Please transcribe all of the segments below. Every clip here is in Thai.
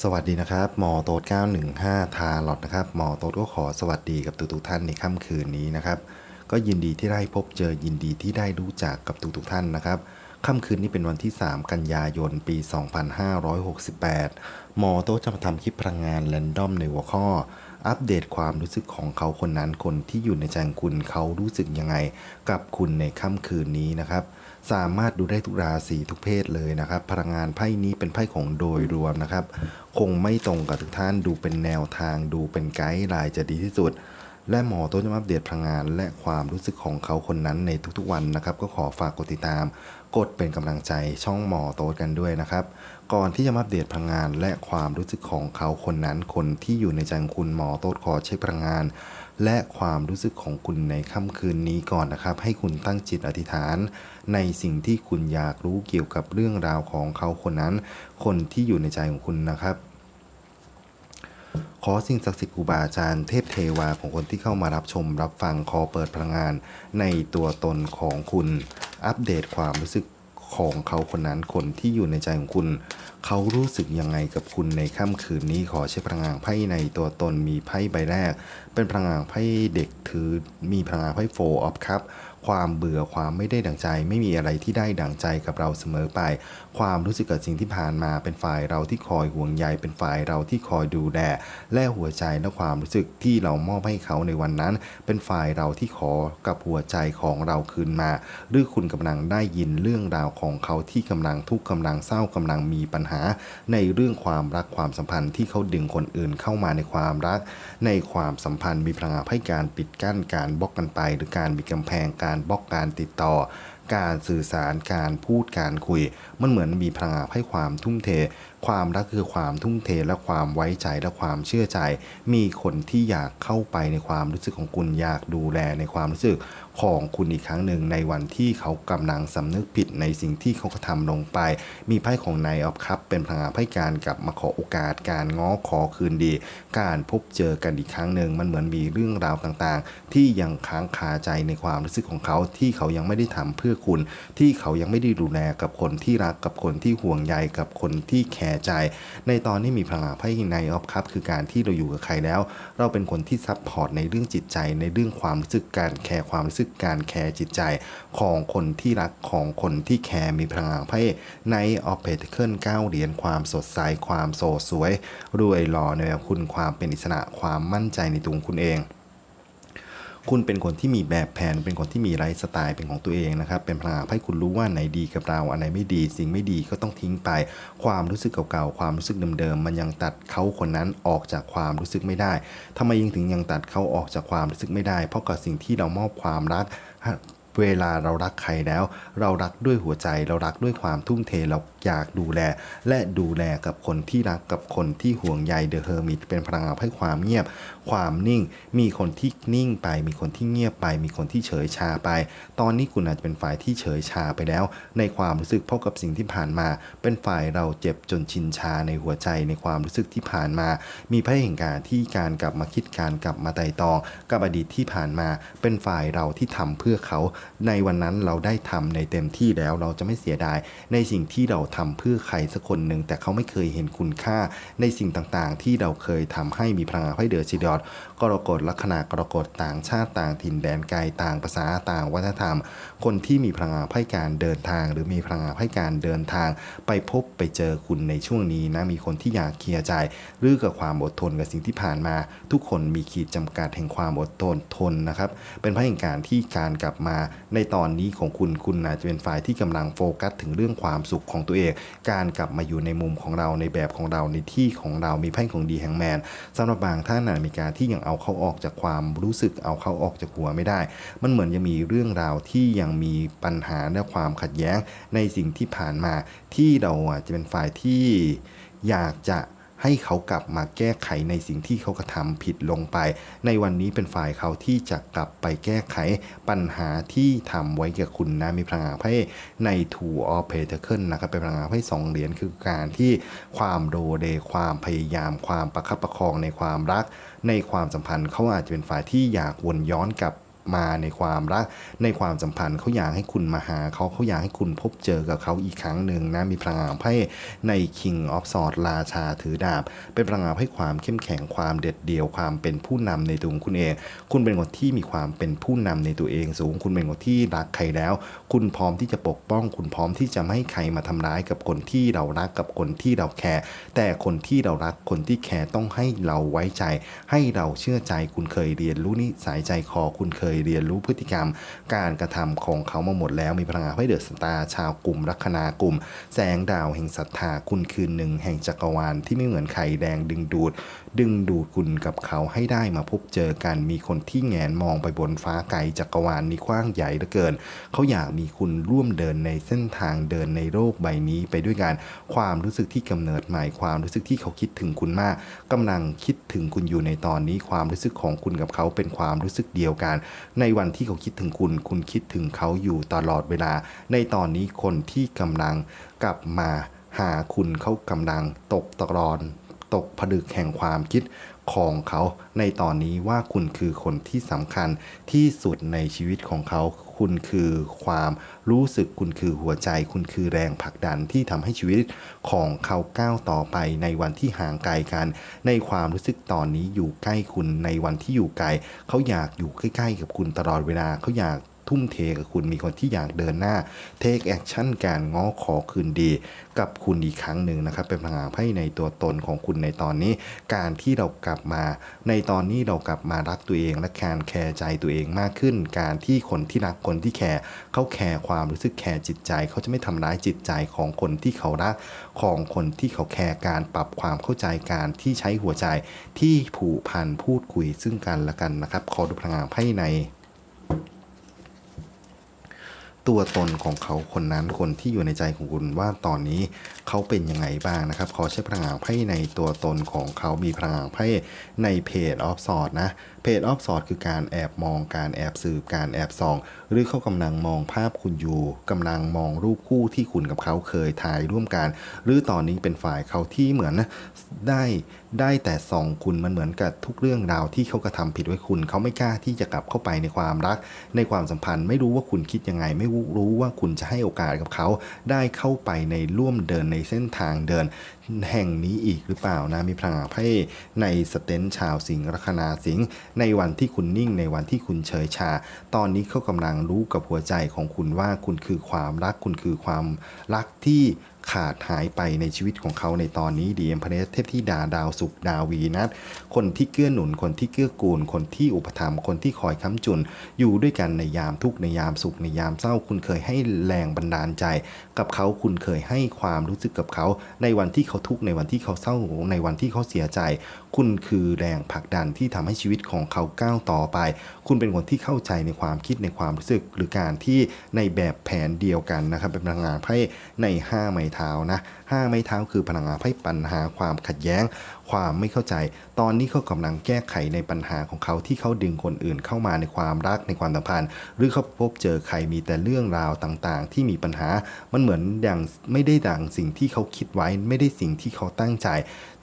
สวัสดีนะครับหมอโต๊ด915 ทาลอดนะครับหมอโต๊ดก็ขอสวัสดีกับทุกๆท่านในค่ำคืนนี้นะครับ ก็ยินดีที่ได้พบเจอยินดีที่ได้รู้จักกับทุกๆท่านนะครับค่ำคืนนี้เป็นวันที่ 3 กันยายน ปี 2568 หมอโต๊ดจะมาทำคลิปพลังงานแรนดอมในหัวข้อ อัปเดตความรู้สึกของเขาคนนั้นคนที่อยู่ในใจคุณเขารู้สึกยังไง กับคุณในค่ำคืนนี้นะครับ สามารถดูได้ทุกราศีทุกเพศเลยนะครับ พลังงานไพ่นี้เป็นไพ่ของโดยรวมนะครับ คงไม่ตรงกับทุกท่านดูเป็นแนวทาง ดูเป็นไกด์ไลน์จะดีที่สุด และหมอโต้จะมาอัปเดตพลังงานและความรู้สึกของเขาคนนั้นในทุกๆวันนะครับ ก็ขอฝากกดติดตาม กดเป็นกำลังใจช่องหมอโต๊ดกันด้วยนะครับ ก่อนที่จะมาอัปเดตพลังงานและความรู้สึกของเขาคนนั้นคนที่อยู่ในใจของคุณหมอโต๊ดขอเช็คพลังงาน และความรู้สึกของคุณในค่ำคืนนี้ก่อนนะครับ ให้คุณตั้งจิตอธิษฐาน ในสิ่งที่คุณอยากรู้เกี่ยวกับเรื่องราวของเขาคนนั้น คนที่อยู่ในใจของคุณนะครับขอสิ่งศักดิ์สิทธิ์ครูบาอาจารย์เทพเทวาของคนที่เข้ามารับชมรับฟังขอเปิดพลังงานในตัวตนของคุณ อัปเดตความรู้สึก ของเขาคนนั้นคนที่อยู่ในใจของคุณ เขารู้สึกยังไงกับคุณในค่ำคืนนี้ขอใช้พลังงานไพ่ในตัวตนมีไพ่ใบแรก เป็นพลังงานไพ่เด็กถือมีพลังงานไพ่โฟออฟคับ ความเบื่อความไม่ได้ดังใจ ไม่มีอะไรที่ได้ดังใจกับเราเสมอไป ความรู้สึกกับสิ่งที่ผ่านมาเป็นฝ่ายเราที่คอยห่วงใยเป็นฝ่ายเราที่คอยดูแลและหัวใจและความรู้สึกที่เรามอบให้เขาในวันนั้น เป็นฝ่ายเราที่ขอกับหัวใจของเราคืนมา หรือคุณกำลังได้ยินเรื่องราวของเขาที่กำลังทุกข์กำลังเศร้ากำลังมีปัญหา ในเรื่องความรักความสัมพันธ์ที่เขาดึงคนอื่นเข้ามาในความรัก ในความสัมพันธ์มีพลังให้การปิดกั้นการบล็อกกันไป หรือการมีกำแพงการบล็อกการติดต่อ การสื่อสารการพูดการคุย มันเหมือนมีพลังงานให้ความทุ่มเท ความรักคือความทุ่มเทและความไว้ใจและความเชื่อใจ มีคนที่อยากเข้าไปในความรู้สึกของคุณอยากดูแลในความรู้สึกของคุณอีกครั้งหนึ่งในวันที่เขากำลังสำนึกผิดในสิ่งที่เขากระทำลงไป มีไพ่ของนายออฟคัพเป็นพลังงานให้การกลับมาขอโอกาสการง้อขอคืนดี การพบเจอกันอีกครั้งหนึ่งมันเหมือนมีเรื่องราวต่างๆ ที่ยังค้างคาใจในความรู้สึกของเขาที่เขายังไม่ได้ทำเพื่อคุณ ที่เขายังไม่ได้ดูแลกับคนที่รักกับคนที่ห่วงใยกับคนที่แคร์ใจ ในตอนนี้มีพลังงานไพ่ในออฟคัพคือการที่เราอยู่กับใครแล้ว เราเป็นคนที่ซัพพอร์ตในเรื่องจิตใจ ในเรื่องความรู้สึกการแคร์ความรู้สึกการแคร์จิตใจ ของคนที่รักของคนที่แคร์มีพลังงานไพ่ในออฟเพทเคิลเก้าเหรียญความสดใสความโสดสวยรวยหล่อในแบบคุณความเป็นอิสระความมั่นใจในตัวคุณเอง คุณเป็นคนที่มีแบบแผน เป็นคนที่มีไลฟ์สไตล์เป็นของตัวเองนะครับ เป็นพลังงาให้คุณรู้ว่าไหนดีกับเราอันไหนไม่ดี สิ่งไม่ดีก็ต้องทิ้งไป ความรู้สึกเก่าๆ ความรู้สึกเดิมๆ มันยังตัดเขาคนนั้นออกจากความรู้สึกไม่ได้ทำไมยังถึงยังตัดเขาออกจากความรู้สึกไม่ได้ เพราะกับสิ่งที่เรามอบความรัก เวลาเรารักใครแล้ว เรารักด้วยหัวใจเรารักด้วยความทุ่มเทเราอยากดูแล และดูแลกับคนที่รักกับคนที่ห่วงใยเดอะเฮอร์มิตเป็นพลังงานให้ความเงียบ ความนิ่ง มีคนที่นิ่งไป มีคนที่เงียบไป มีคนที่เฉยชาไป ตอนนี้คุณอาจจะเป็นฝ่ายที่เฉยชาไปแล้ว ในความรู้สึกเพราะกับสิ่งที่ผ่านมา เป็นฝ่ายเราเจ็บจนชินชาในหัวใจในความรู้สึกที่ผ่านมา มีพระแห่งการที่การกลับมาคิดการกลับมาไต่ตอง กับอดีตที่ผ่านมา เป็นฝ่ายเราที่ทำเพื่อเขาในวันนั้นเราได้ทำในเต็มที่แล้วเราจะไม่เสียดาย ในสิ่งที่เราทำเพื่อใครสักคนหนึ่งแต่เขาไม่เคยเห็นคุณค่าในสิ่งต่างๆ ที่เราเคยทำให้มีพลังให้เดือดชิดอด กรกฎลัคนากรกฎต่างชาติต่างถิ่นแดนไกลต่างภาษาต่างวัฒนธรรม คนที่มีพลังงานให้การเดินทาง หรือมีพลังงานให้การเดินทาง ไปพบไปเจอคุณในช่วงนี้นะมีคนที่อยากเคลียร์ใจหรือกับความอดทนกับสิ่งที่ผ่านมา ทุกคนมีขีดจำกัดแห่งความอดทนทนนะครับ เป็นพระแห่งการที่การกลับมาในตอนนี้ของคุณคุณอาจจะเป็นฝ่ายที่กำลังโฟกัสถึงเรื่องความสุขของตัวเอง การกลับมาอยู่ในมุมของเราในแบบของเราในที่ของเรามีไพ่ของดีแห่งแมนสำหรับบางท่านมีการที่ยังเอาเขาออกจากความรู้สึก เอาเขาออกจากหัวไม่ได้ มันเหมือนยังมีเรื่องราวที่ยังมีปัญหาและความขัดแย้งในสิ่งที่ผ่านมาที่เราอาจจะเป็นฝ่ายที่อยากจะ ให้เขากลับมาแก้ไขในสิ่งที่เขากระทำผิดลงไป ในวันนี้เป็นฝ่ายเขาที่จะกลับไปแก้ไขปัญหาที่ทำไว้กับคุณนะมีพลังงานไพ่ใน Two of Pentacles นะครับเป็นพลังงานไพ่สองเหรียญคือการที่ความโดเดความพยายาม ความประคับประคองในความรัก ในความสัมพันธ์เขาอาจจะเป็นฝ่ายที่อยากวนย้อนกลับ มาในความรักในความสัมพันธ์เขาอยากให้คุณมาหาเขาเขาอยากให้คุณพบเจอกับเขาอีกครั้งหนึ่งนะมีพลังงานไพ่ใน King of Swords ราชาถือดาบ เป็นพลังงานให้ความเข้มแข็งความเด็ดเดี่ยวความเป็นผู้นำในตัวของคุณเอง คุณเป็นคนที่มีความเป็นผู้นำในตัวเองสูง คุณเป็นคนที่รักใครแล้ว คุณพร้อมที่จะปกป้อง คุณพร้อมที่จะไม่ให้ใครมาทำร้ายกับคนที่เรารักกับคนที่เราแคร์แต่คนที่เรารักคนที่แคร์ต้องให้เราไว้ใจ ให้เราเชื่อใจคุณเคยเรียนรู้นิสัยใจคอคุณเคยเรียนรู้พฤติกรรม การกระทำของเขามาหมดแล้วมีพลังงานให้เดือดสตาชาวกลุ่มลัคนากลุ่ม แสงดาวแห่งศรัทธาคุณคืนหนึ่งแห่งจักรวาลที่ไม่เหมือนไข่แดงดึงดูด ดึงดูดคุณกับเขาให้ได้มาพบเจอกันมีคนที่แงนมองไปบนฟ้าไกลจักรวาลนี้กว้างใหญ่เหลือเกิน เขาอยากมีคุณร่วมเดินในเส้นทางเดินในโลกใบนี้ไปด้วยกันความรู้สึกที่กำเนิดใหม่ความรู้สึกที่เขาคิดถึงคุณมากกำลังคิดถึงคุณอยู่ในตอนนี้ความรู้สึกของคุณกับเขาเป็นความรู้สึกเดียวกัน ในวันที่เขาคิดถึงคุณ คุณคิดถึงเขาอยู่ตลอดเวลา ในตอนนี้คนที่กำลังกลับมาหาคุณเขากำลังตกตะรอน ตกผลึกแห่งความคิดของเขาในตอนนี้ว่าคุณคือคนที่สำคัญที่สุดในชีวิตของเขา คุณคือความรู้สึกคุณคือหัวใจ คุณคือแรงผลักดันที่ทำให้ชีวิตของเขาก้าวต่อไปในวันที่ห่างไกลกัน ในความรู้สึกตอนนี้อยู่ใกล้คุณในวันที่อยู่ไกล เขาอยากอยู่ใกล้ ๆ กับคุณตลอดเวลาเขาอยาก ทุ่มเทกับคุณมีคนที่อยากเดินหน้า take action การง้อขอคืนดี กับคุณอีกครั้งหนึ่งนะครับ เป็นพลังงานไพ่ในตัวตนของคุณในตอนนี้ การที่เรากลับมา ในตอนนี้เรากลับมารักตัวเอง และการแคร์ใจตัวเองมากขึ้น การที่คนที่รักคนที่แคร์เขาแคร์ความรู้สึกแคร์จิตใจ เขาจะไม่ทำร้ายจิตใจของคนที่เขารักของคนที่เขาแคร์การปรับความเข้าใจการที่ใช้หัวใจที่ผูกพันพูดคุยซึ่งกันและกันนะครับขอดูพลังงานไพ่ใน ตัวตนของเขาคนนั้นคนที่อยู่ในใจของคุณว่าตอนนี้เขาเป็นยังไงบ้างนะครับขอใช้พลังงานไพ่ในตัวตนของเขามีพลังงานไพ่ในเพจออฟสอดนะ เพจออฟสอดคือการแอบมองการแอบสืบการแอบส่อง หรือเขากำลังมองภาพคุณอยู่กำลังมองรูปคู่ที่คุณกับเขาเคยถ่ายร่วมกัน หรือตอนนี้เป็นฝ่ายเขาที่เหมือนนะได้ได้แต่ส่องคุณมันเหมือนกับทุกเรื่องราวที่เขากระทำผิดไว้คุณ เขาไม่กล้าที่จะกลับเข้าไปในความรัก ในความสัมพันธ์ ไม่รู้ว่าคุณคิดยังไง ไม่รู้ว่าคุณจะให้โอกาสกับเขา ได้เข้าไปในร่วมเดินในเส้นทางเดินแห่งนี้อีกหรือเปล่านะมีพลังงานไพ่ในสเตนชาวสิงห์ลัคนาสิงห์ในวันที่คุณนิ่งในวันที่คุณเฉยชา ตอนนี้เขากำลังรู้กับหัวใจของคุณว่าคุณคือความรักคุณคือความรักที่ ขาดหายไปในชีวิตของเขาในตอนนี้ดีเอ็มพเนสเทพที่ดาดาวสุขดาวีนัทคนที่เกื้อหนุนคนที่เกื้อกูล คนที่อุปถัมภ์คนที่คอยค้ำจุน อยู่ด้วยกันในยามทุกในยามสุขในยามเศร้า คุณเคยให้แรงบันดาลใจ กับเขาคุณเคยให้ความรู้สึกกับเขา ในวันที่เขาทุกข์ในวันที่เขาเศร้าในวันที่เขาเสียใจ คุณคือแรงผลักดันที่ทำให้ชีวิตของเขาก้าวต่อไป คุณเป็นคนที่เข้าใจในความคิดในความรู้สึกหรือการที่ในแบบแผนเดียวกันนะครับเป็นพลังงานไพ่ใน5ไมเท้านะ 5 ไม้เท้าคือพลังงานไพ่ปัญหาความขัดแย้ง ความไม่เข้าใจ ตอนนี้เขากำลังแก้ไขในปัญหาของเขาที่เขาดึงคนอื่นเข้ามาในความรักในความสัมพันธ์ หรือเขาพบเจอใครมีแต่เรื่องราวต่างๆ ที่มีปัญหา มันเหมือนอย่างไม่ได้ดังสิ่งที่เขาคิดไว้ ไม่ได้สิ่งที่เขาตั้งใจ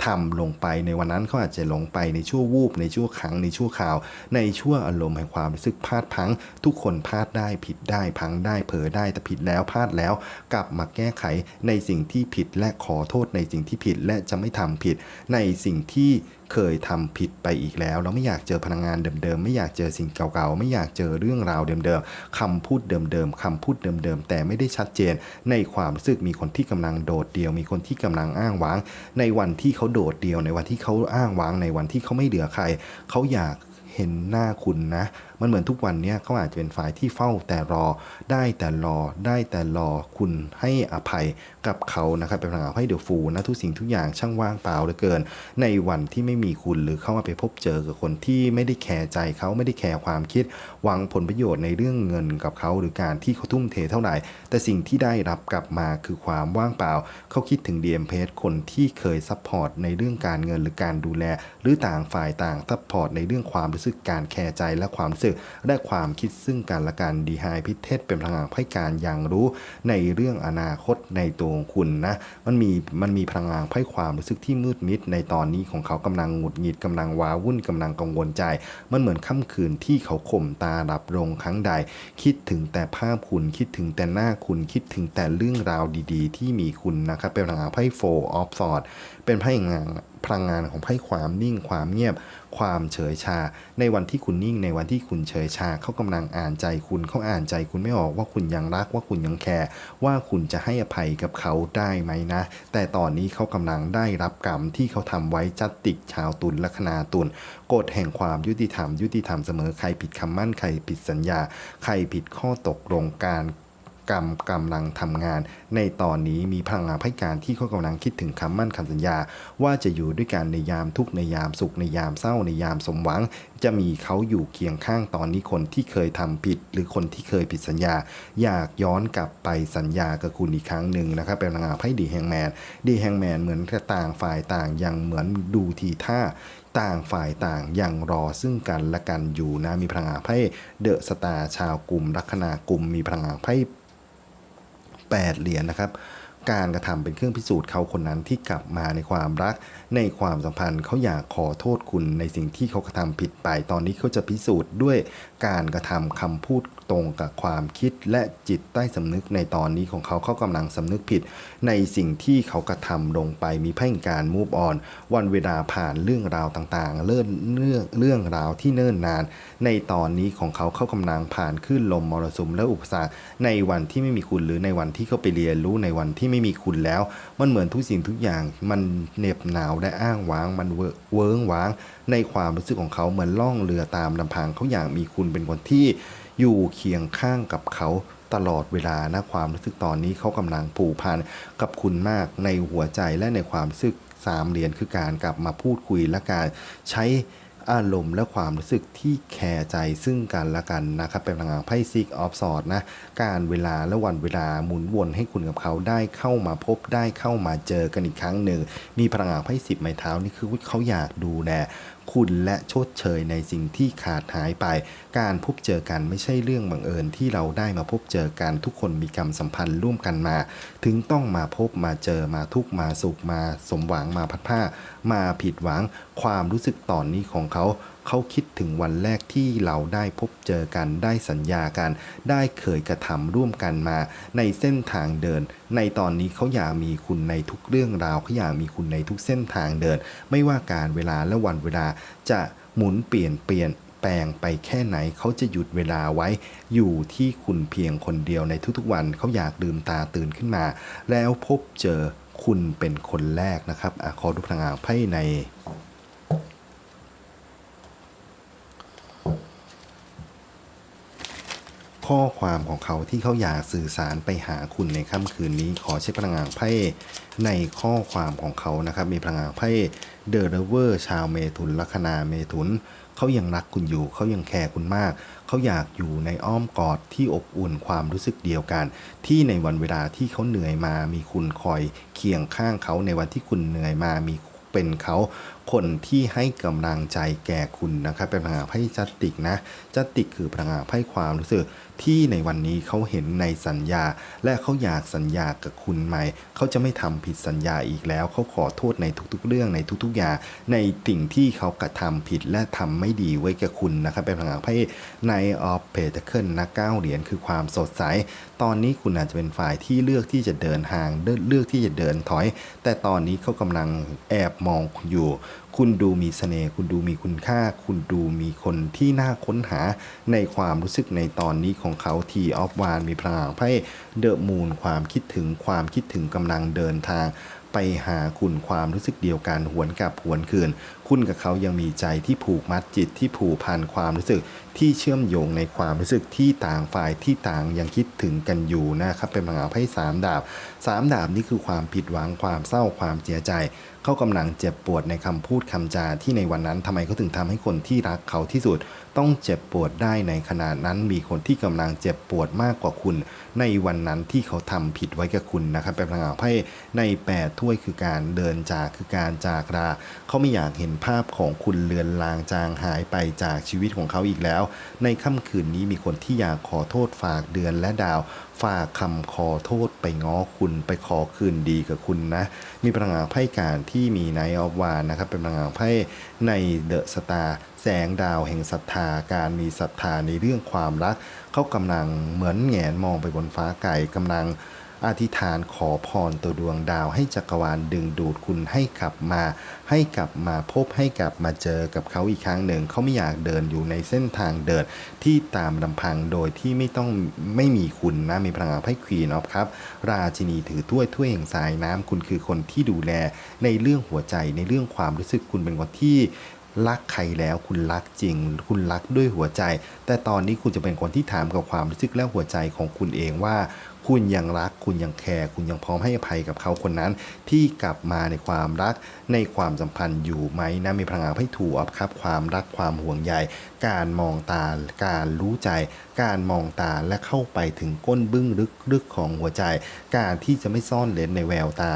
ทำลงไปในวันนั้นเขาอาจจะหลงไปในชั่ววูบในชั่วครั้งในชั่วคราว ในชั่วอารมณ์แห่งความรู้สึกพลาดพัง ทุกคนพลาดได้ผิดได้พังได้เผลอได้แต่ผิดแล้วพลาดแล้ว กลับมาแก้ไขในสิ่งที่ผิดและขอโทษในสิ่งที่ผิด และจะไม่ทำผิดในสิ่งที่เคยทำผิดไปอีกแล้ว เราไม่อยากเจอพลังงานเดิมๆ ไม่อยากเจอสิ่งเก่าๆ ไม่อยากเจอเรื่องราวเดิมๆคำพูดเดิมๆคำพูดเดิมๆ แต่ไม่ได้ชัดเจน ในความรู้สึกมีคนที่กำลังโดดเดี่ยว มีคนที่กำลังอ้างว้าง ในวันที่เขาโดดเดี่ยว ในวันที่เขาอ้างว้าง ในวันที่เขาไม่เหลือใคร เขาอยากเห็นหน้าคุณนะ มันเหมือนทุกวันเนี้ยเขาอาจจะเป็นฝ่ายที่เฝ้าแต่รอ ได้แต่รอ ได้แต่รอ คุณให้อภัยกับเขานะครับเป็นพลังงานให้เดือฟูนะทุกสิ่งทุกอย่างช่างว่างเปล่าเหลือเกิน ในวันที่ไม่มีคุณหรือเข้ามาไปพบเจอกับคนที่ไม่ได้แคร์ใจเขาไม่ได้แคร์ความคิดหวังผลประโยชน์ในเรื่องเงินกับเขาหรือการที่เขาทุ่มเทเท่าไหร่ แต่สิ่งที่ได้รับกลับมาคือความว่างเปล่า เขาคิดถึง DM p คนที่เคยซัพพอร์ตในเรื่องการเงินหรือการดูแล หรือต่างฝ่ายต่างซัพพอร์ตในเรื่องความรู้สึกการแคร์ใจและความรู้สึกสึกและความคิดซึ่งกันและกันดีไฮพิเทศเป็นพลังงานให้การอย่างรู้ในเรื่องอนาคตในตัวของคุณนะมันมีมันมีพลังงานไพ่ความรู้สึกที่มืดมิดในตอนนี้ของเขากำลังหงุดหงิดกำลังว้าวุ่นกำลังกังวลใจ มันเหมือนค่ำคืนที่เขาข่มตาหลับลงครั้งใด คิดถึงแต่ภาพคุณคิดถึงแต่หน้าคุณคิดถึงแต่เรื่องราวดี ๆ ที่มีคุณนะครับเป็นพลังงานไพ่โฟออฟสอดเป็นไพ่งานพลังงานของไพ่ความนิ่งความเงียบ ความเฉยชา ในวันที่คุณนิ่งในวันที่คุณเฉยชาเขากำลังอ่านใจคุณเขาอ่านใจคุณไม่ออกว่าคุณยังรักว่าคุณยังแคร์ว่าคุณจะให้อภัยกับเขาได้ไหมนะ แต่ตอนนี้เขากำลังได้รับกรรมที่เขาทำไว้จัดติกชาวตุลลัคนาตุลกฎแห่งความยุติธรรมยุติธรรมเสมอใครผิดคำมั่นใครผิดสัญญา ใครผิดข้อตกลงการ กรรมกำลังทำงาน ในตอนนี้มีพลังงานให้การที่เขากำลังคิดถึงคำมั่นคำสัญญา ว่าจะอยู่ด้วยกันในยามทุกในยามสุขในยามเศร้าในยามสมหวัง จะมีเขาอยู่เคียงข้างตอนนี้คนที่เคยทำผิด หรือคนที่เคยผิดสัญญา อยากย้อนกลับไปสัญญากับคุณอีกครั้งหนึ่งนะครับเป็นพลังงานไพ่ดีแฮงแมนดีแฮงแมนเหมือนต่างฝ่ายต่างยังเหมือนดูทีท่าต่างฝ่ายต่างยังรอซึ่งกันและกันอยู่นะมีพลังงานไพ่เดอะสตาร์ชาวกลุ่มลัคนากลุ่มมีพลังงานไพ่ 8 เหรียญนะครับ การกระทำเป็นเครื่องพิสูจน์เขาคนนั้นที่กลับมาในความรัก ในความสัมพันธ์เขาอยากขอโทษคุณในสิ่งที่เขากระทำผิดไป ตอนนี้เขาจะพิสูจน์ด้วยการกระทำคำพูดตรงกับความคิดและจิตใต้สำนึกในตอนนี้ของเขาเขากำลังสำนึกผิด ในสิ่งที่เขากระทำลงไปมีแพ่งการมูฟออน วันเวลาผ่านเรื่องราวต่างๆ เลื่อนเรื่องเรื่องราวที่เนิ่นนาน ในตอนนี้ของเขาเขากำลังผ่านคลื่นลมมรสุมและอุปสรรคในวันที่ไม่มีคุณหรือในวันที่เขาไปเรียนรู้ในวันที่ไม่มีคุณแล้ว มันเหมือนทุกสิ่งทุกอย่างมันเหน็บหนาวและอ้างว้างมันเวเวิ้งว้าง ในความรู้สึกของเขาเหมือนล่องเรือตามลำพังเขาอย่างมีคุณเป็นคนที่อยู่เคียงข้างกับเขาตลอดเวลานะความรู้สึกตอนนี้เขากำลังผูกพันกับคุณมากในหัวใจและในความรู้สึกสามเหรียญคือการกลับมาพูดคุยและการใช้ อารมณ์และความรู้สึกที่แคร์ใจซึ่งกันและกันนะครับ เป็นพลังงานไพ่ซิกออฟสอดนะ การเวลาและวันเวลาหมุนวนให้คุณกับเขาได้เข้ามาพบได้เข้ามาเจอกันอีกครั้งหนึ่ง มีพลังงานไพ่สิบไม้เท้านี่คือเขาอยากดูแล คุณและชดเชยในสิ่งที่ขาดหายไป การพบเจอกันไม่ใช่เรื่องบังเอิญที่เราได้มาพบเจอกันทุกคนมีกรรมสัมพันธ์ร่วมกันมา ถึงต้องมาพบมาเจอมาทุกมาสุขมาสมหวังมาพัดผ้า มาผิดหวัง ความรู้สึกตอนนี้ของเขา เขาคิดถึงวันแรกที่เราได้พบเจอกันได้สัญญากัน ได้เคยกระทำร่วมกันมา ในเส้นทางเดิน ในตอนนี้เขาอยากมีคุณในทุกเรื่องราวเขาอยากมีคุณในทุกเส้นทางเดิน ไม่ว่าการเวลาและวันเวลาจะหมุนเปลี่ยนเปลี่ยนแปลงไปแค่ไหนเขาจะหยุดเวลาไว้ อยู่ที่คุณเพียงคนเดียวในทุกๆวันเขาอยากลืมตาตื่นขึ้นมา แล้วพบเจอคุณเป็นคนแรกนะครับอขอดูพลังงานไพ่ใน ข้อความของเขาที่เขาอยากสื่อสารไปหาคุณในค่ำคืนนี้ ขอใช้พลังงานไพ่ในข้อความของเขานะครับ มีพลังงานไพ่เดอะเวอร์ชาวเมถุนลัคนาเมถุนเขายังรักคุณอยู่เขายังแคร์คุณมาก เขาอยากอยู่ในอ้อมกอดที่อบอุ่นความรู้สึกเดียวกัน ที่ในวันเวลาที่เขาเหนื่อยมามีคุณคอยเคียงข้างเขาในวันที่คุณเหนื่อยมามีเป็นเขาคนที่ให้กำลังใจแก่คุณนะครับ เป็นพลังงานไพ่จัตติกนะจัตติกคือพลังงานไพ่ความรู้สึก ที่ในวันนี้เขาเห็นในสัญญา และเขาอยากสัญญากับคุณใหม่ เขาจะไม่ทำผิดสัญญาอีกแล้ว เขาขอโทษในทุกๆ เรื่องในทุกๆอย่างในสิ่งที่เขากระทำผิดและทำไม่ดีไว้กับคุณนะครับเป็นพลังงานไพ่ในออฟเพเทเคิลนะเก้าเหรียญคือความสดใส ตอนนี้คุณอาจจะเป็นฝ่ายที่เลือกที่จะเดินห่างเลือกที่จะเดินถอย แต่ตอนนี้เขากำลังแอบมองอยู่ คุณดูมีเสน่ห์คุณดูมีคุณค่า คุณดูมีคนที่น่าค้นหาในความรู้สึกในตอนนี้ของเขาทีออฟวานมีพลังไพ่เดอะมูนความคิดถึงความคิดถึงกำลังเดินทางไปหาคุณความรู้สึกเดียวกันหวนกลับหวนคืน คุณกับเขายังมีใจที่ผูกมัดจิตที่ผูกพันความรู้สึก ที่เชื่อมโยงในความรู้สึกที่ต่างฝ่ายที่ต่างยังคิดถึงกันอยู่นะครับเป็นพลังไพ่สามดาบสามดาบนี่คือความผิดหวังความเศร้าความเสียใจ เขากำลังเจ็บปวดในคำพูดคำจาที่ในวันนั้นทำไมเขาถึงทำให้คนที่รักเขาที่สุด ต้องเจ็บปวดได้ในขณะนั้นมีคนที่กำลังเจ็บปวดมากกว่าคุณ ในวันนั้นที่เขาทำผิดไว้กับคุณนะครับเป็นพลังงานไพ่ในแปดถ้วยคือการเดินจากคือการจากลาเขาไม่อยากเห็นภาพของคุณเลือนลางจางหายไปจากชีวิตของเขาอีกแล้ว ในค่ำคืนนี้มีคนที่อยากขอโทษฝากเดือนและดาว ฝากคำขอโทษไปง้อคุณไปขอคืนดีกับคุณนะ มีพลังงานไพ่การที่มีไนออฟวานนะครับ เป็นพลังงานไพ่ในเดอะสตาร์แสงดาวแห่งศรัทธาการมีศรัทธาในเรื่องความรัก เขากำลังเหมือนแงนมองไปบนฟ้าไก่กำลัง อธิษฐานขอพรตัวดวงดาวให้จักรวาลดึงดูดคุณให้กลับมา ให้กลับมาพบให้กลับมาเจอกับเขาอีกครั้งหนึ่ง เขาไม่อยากเดินอยู่ในเส้นทางเดินที่ตามลำพังโดยที่ไม่ต้องไม่มีคุณนะมีพลังงานไพ่ควีนออฟครับ ราชินีถือถ้วยถ้วยแห่งสายน้ำคุณคือคนที่ดูแลในเรื่องหัวใจในเรื่องความรู้สึกคุณเป็นคนที่รักใครแล้วคุณรักจริง คุณรักด้วยหัวใจ แต่ตอนนี้คุณจะเป็นคนที่ถามกับความรู้สึกและหัวใจของคุณเองว่า คุณยังรัก คุณยังแคร์คุณยังพร้อมให้อภัยกับเขาคนนั้น ที่กลับมาในความรักในความสัมพันธ์อยู่ไหมนะมีพลังงานให้ถูกครับความรักความห่วงใยการมองตา การรู้ใจ การมองตาและเข้าไปถึงก้นบึ้งลึกๆของหัวใจ การที่จะไม่ซ่อนเลนในแววตา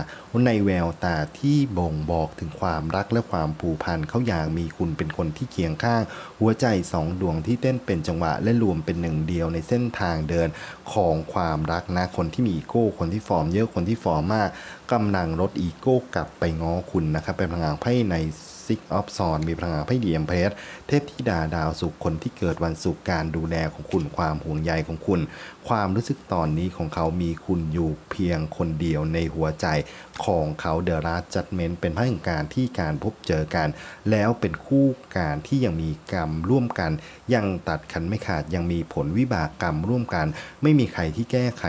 ในแววตาที่บ่งบอกถึงความรักและความผูกพันเขาอยากมีคุณเป็นคนที่เคียงข้าง หัวใจสองดวงที่เต้นเป็นจังหวะและรวมเป็นหนึ่งเดียวในเส้นทางเดินของความรักนะคนที่มีอีโก้คนที่ฟอร์มเยอะคนที่ฟอร์มมากกำลังลดอีโก้กลับไปง้อคุณนะครับเป็นพลังงานไพ่ใน ซิกออฟซอนมีพลังงานไพ่เดียมเพสเทพธิดาดาวสุขคนที่เกิดวันศุกร์การดูแลของคุณความห่วงใยของคุณ ความรู้สึกตอนนี้ของเขามีคุณอยู่เพียงคนเดียวในหัวใจของเขาเดอะรัสจัดเมนเป็นพระแห่งการที่การพบเจอกัน แล้วเป็นคู่การที่ยังมีกรรมร่วมกัน ยังตัดขันไม่ขาดยังมีผลวิบากกรรมร่วมกัน ไม่มีใครที่แก้ไข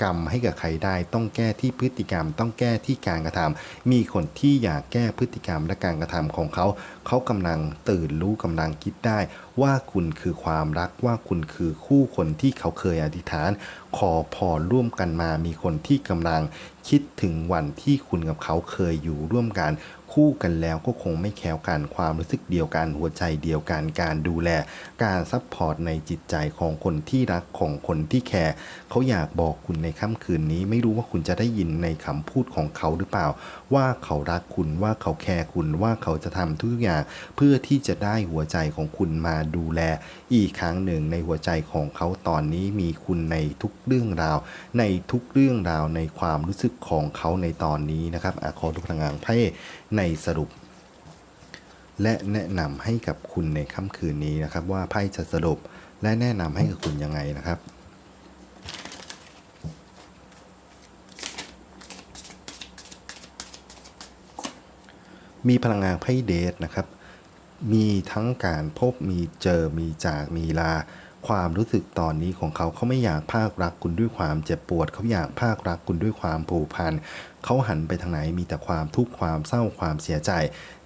กรรมให้กับใครได้ ต้องแก้ที่พฤติกรรม ต้องแก้ที่การกระทำมีคนที่อยากแก้พฤติกรรมและการกระทำของเขา เขากำลังตื่นรู้กำลังคิดได้ ว่าคุณคือความรักว่าคุณคือคู่คนที่เขาเคยอธิษฐาน ขอพรร่วมกันมา มีคนที่กำลังคิดถึงวันที่คุณกับเขาเคยอยู่ร่วมกัน คู่กันแล้วก็คงไม่แคล้วกันความรู้สึกเดียวกัน หัวใจเดียวกันการดูแล การซัพพอร์ตในจิตใจของคนที่รักของคนที่แคร์ เขาอยากบอกคุณในค่ำคืนนี้ ไม่รู้ว่าคุณจะได้ยินในคำพูดของเขาหรือเปล่า ว่าเขารักคุณว่าเขาแคร์คุณว่าเขาจะทำทุกอย่างเพื่อที่จะได้หัวใจของคุณมาดูแล อีกครั้งหนึ่งในหัวใจของเขาตอนนี้มีคุณในทุกเรื่องราว ในทุกเรื่องราวในความรู้สึกของเขาในตอนนี้นะครับอะขอทุกพลังงานไพ่ในสรุปและแนะนำให้กับคุณในค่ำคืนนี้นะครับ ว่าไพ่จะสรุปและแนะนำให้กับคุณยังไงนะครับ มีพลังงานไพ่เดทนะครับ มีทั้งการพบมีเจอมีจากมีลา ความรู้สึกตอนนี้ของเขาเขาไม่อยากภาครักคุณด้วยความเจ็บปวด เขาอยากภาครักคุณด้วยความผูกพันเขาหันไปทางไหนมีแต่ความทุกข์ความเศร้าความเสียใจ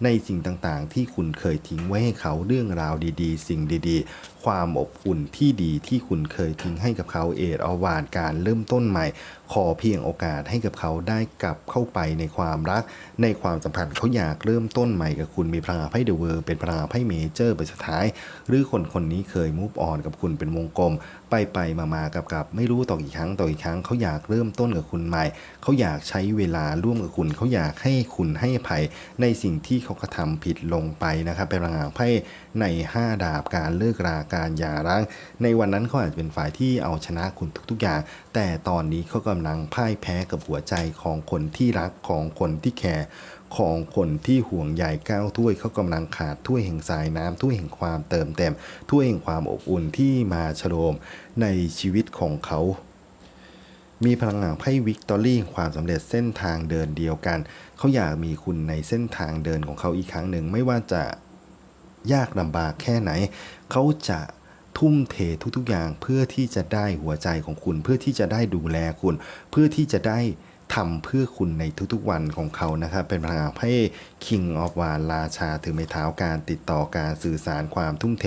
ในสิ่งต่างๆ ที่คุณเคยทิ้งไว้ให้เขาเรื่องราวดีๆ สิ่งดีๆ ความอบอุ่นที่ดีที่คุณเคยทิ้งให้กับเขาเอดอวานการเริ่มต้นใหม่ ขอเพียงโอกาสให้กับเขาได้กลับเข้าไปในความรัก ในความสัมพันธ์เขาอยากเริ่มต้นใหม่กับคุณมีพลังงาไพ่เดอะเวิร์เป็นพลังงาไพ่เมเจอร์ไปสุดท้าย หรือคนคนนี้เคยมูฟออนกับคุณเป็นวงกลม ไปไปมามากับกับไม่รู้ต่อกี่ครั้งต่อกี่ครั้งเขาอยากเริ่มต้นกับคุณใหม่ เขาอยากใช้เวลาร่วมกับคุณ เขาอยากให้คุณให้อภัยในสิ่งที่เขากระทำผิดลงไปนะครับเป็นพลังงานไพ่ใน 5 ดาบการเลิกราการหย่าร้าง ในวันนั้นเขาอาจจะเป็นฝ่ายที่เอาชนะคุณทุกๆอย่าง แต่ตอนนี้เขากำลังพ่ายแพ้กับหัวใจของคนที่รักของคนที่แคร์ ของคนที่ห่วงใยก้าวถ้วยเขากำลังขาดถ้วยแห่งสายน้ำถ้วยแห่งความเติมเต็มถ้วยแห่งความอบอุ่นที่มาฉโลมในชีวิตของเขา มีพลังงานไพ่วิกตอรี่ความสำเร็จเส้นทางเดินเดียวกัน เขาอยากมีคุณในเส้นทางเดินของเขาอีกครั้งหนึ่งไม่ว่าจะยากลำบากแค่ไหน เขาจะทุ่มเททุกๆอย่างเพื่อที่จะได้หัวใจของคุณ เพื่อที่จะได้ดูแลคุณ เพื่อที่จะได้ ทำเพื่อคุณในทุกๆวันของเขานะครับ เป็นพลังงานไพ่ King of w a n ราชาถือไม้เท้าการติดต่อการสื่อสารความทุ่มเท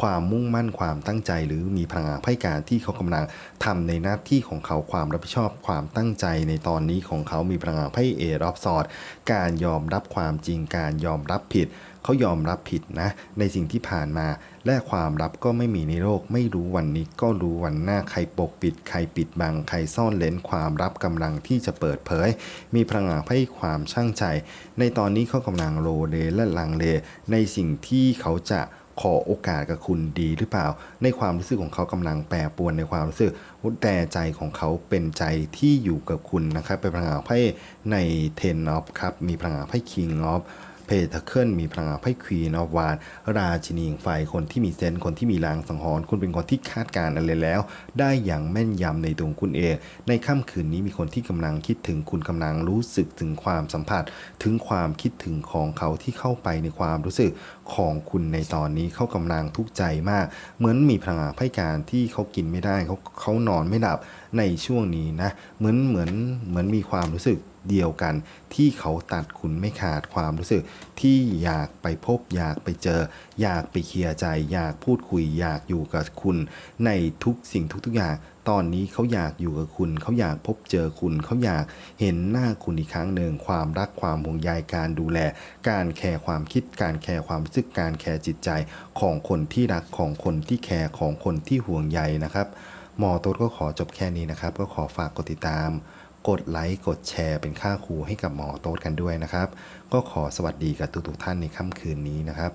ความมุ่งมั่นความตั้งใจ หรือมีพลังงานไพ่การที่เขากำลังทำในหน้าที่ของเขาความรับผิดชอบความตั้งใจในตอนนี้ของเขามีพลังงานไพ่เอรอบสอด การยอมรับความจริงการยอมรับผิด เขายอมรับผิดนะ ในสิ่งที่ผ่านมา และความลับก็ไม่มีในโลก ไม่รู้วันนี้ก็รู้วันหน้าใครปกปิด ใครปิดบัง ใครซ่อนเลนความลับกำลังที่จะเปิดเผย มีพลังงานให้ความช่างใจ ในตอนนี้เขากำลังโลเลและลังเลในสิ่งที่เขาจะขอโอกาสกับคุณดีหรือเปล่า ในความรู้สึกของเขากำลังแปรปรวนในความรู้สึกแต่ใจของเขาเป็นใจที่อยู่กับคุณนะครับเป็นพลังงานไพ่ใน Ten of ครับมีพลังงานไพ่ King of เพทเคิลมีพลังงานไพ่ควีนอวานราชินีงไฟคนที่มีเซนส์คนที่มีลางสังหรณ์คุณเป็นคนที่คาดการณ์อะไรแล้ว ได้อย่างแม่นยำในตัวงคุณเอง ในค่ำคืนนี้มีคนที่กำลังคิดถึงคุณกำลังรู้สึกถึงความสัมผัส ถึงความคิดถึงของเขาที่เข้าไปในความรู้สึกของคุณในตอนนี้เขากำลังทุกข์ใจมาก เหมือนมีพลังงานไพ่การที่เขากินไม่ได้เขาเขานอนไม่หลับ ในช่วงนี้นะเหมือนเหมือนเหมือนมีความรู้สึกเดียวกัน ที่เขาตัดคุณไม่ขาดความรู้สึก ที่อยากไปพบ อยากไปเจอ อยากไปเคลียร์ใจ อยากพูดคุย อยากอยู่กับคุณ ในทุกสิ่งทุกๆอย่าง ตอนนี้เขาอยากอยู่กับคุณ เขาอยากพบเจอคุณ เขาอยากเห็นหน้าคุณอีกครั้งหนึ่งความรักความห่วงใยการดูแล การแคร์ความคิด การแคร์ความรู้สึกการแคร์จิตใจของคนที่รักของคนที่แคร์ของคนที่ห่วงใยนะครับ หมอโต๊ดก็ขอจบแค่นี้นะครับ ก็ขอฝากกดติดตาม กดไลค์กดแชร์เป็นค่าครูให้กับหมอโต๊ดกันด้วยนะครับ ก็ขอสวัสดีกับทุกๆท่านในค่ำคืนนี้นะครับ